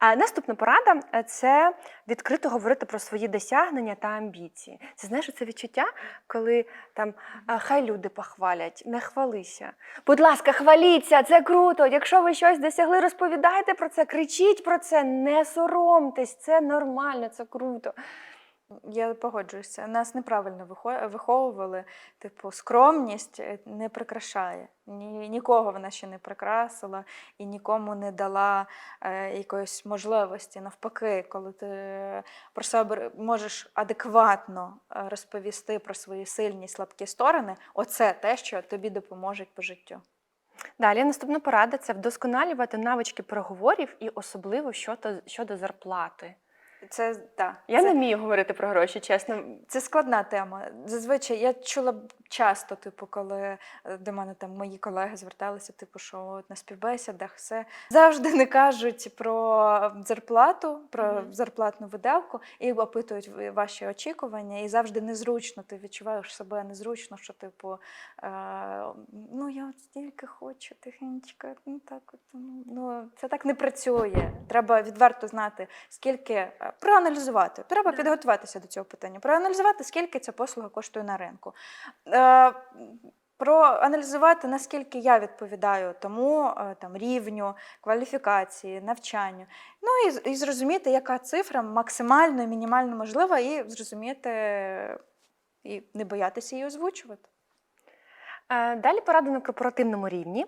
Наступна порада е, це відкрито говорити про свої досягнення та амбіції. Це знаєш, це відчуття, коли там хай люди похвалять, не хвалися. Будь ласка, хваліться, це круто. Якщо ви щось досягли, розповідайте про це, кричіть про це, не соромтесь, це нормально, це круто. Я погоджуюся. Нас неправильно вихо- виховували. Типу, скромність е, не прикрашає. Ні, нікого вона ще не прикрасила і нікому не дала е, якоїсь можливості. Навпаки, коли ти про себе можеш адекватно е, розповісти про свої сильні слабкі сторони, оце те, що тобі допоможе по життю. Далі наступна порада це вдосконалювати навички переговорів і особливо щодо, щодо зарплати. Це так. Я це... не вмію говорити про гроші, чесно. Це складна тема. Зазвичай я чула часто, типу, коли е, до мене там мої колеги зверталися, типу, що от на співбесідах все завжди не кажуть про зарплату, про Мгм. зарплатну виделку і опитують ваші очікування, і завжди незручно. Ти відчуваєш себе незручно, що типу, е, ну я от стільки хочу, тихенько, ну так от ну, ну це так не працює. Треба відверто знати, скільки проаналізувати. Треба підготуватися до цього питання. Проаналізувати, скільки ця послуга коштує на ринку. Е, проаналізувати, наскільки я відповідаю тому е, там, рівню, кваліфікації, навчанню. Ну і, і зрозуміти, яка цифра максимально і мінімально можлива, і зрозуміти і не боятися її озвучувати. Е, Далі порада на корпоративному рівні.